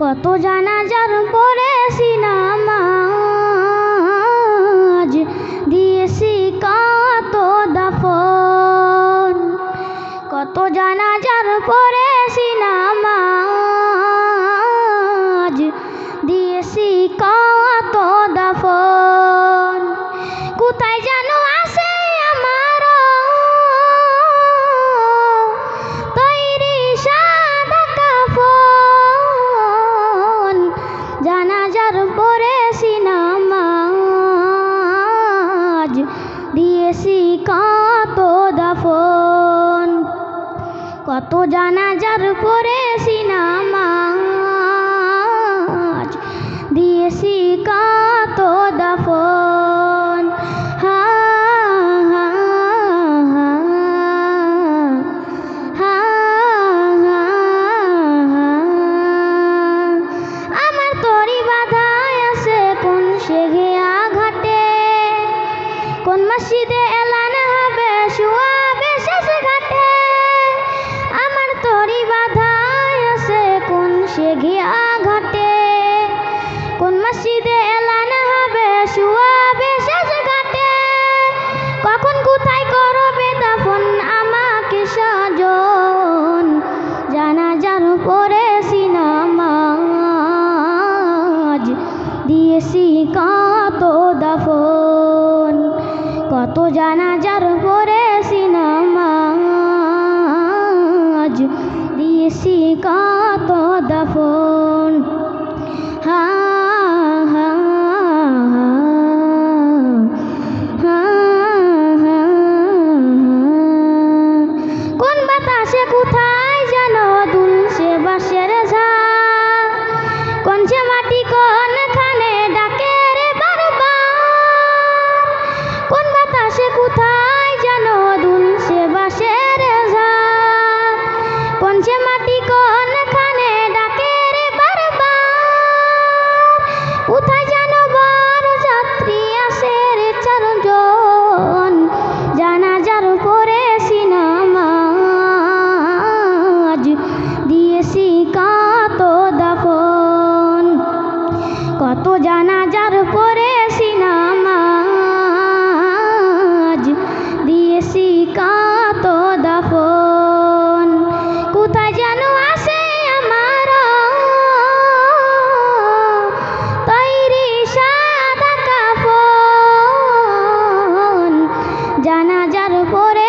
কত জানা কত জানাজার পড়েছি নামাজ দিয়েছি কত দাফন। আমার তরি বাধায় আছে কোন সেঘে ঘাটে। কোন মসজিদে এলান হবে শুয়াবে তরি বাধায় আছে কোন সেঘে ঘাটে? কোন মসজিদে এলান হবে শুয়াবে শেষ ঘাটে কখন কোথায় করবে দাফন আমাকে সাজন জানাজার পড়েছি নামাজ দিয়েছি কত দাফন? কত জানাজার পড়েছি নামাজ किसी का तो दफो জানাজার পড়েছি নামাজ দিয়েছি কত দাফন। কোথায় যেন আসে আমার তৈরি সাদা কাফন। জানাজার পড়েছি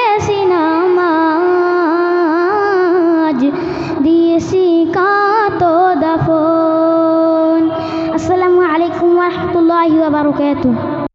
warahmatullahi wabarakatuh.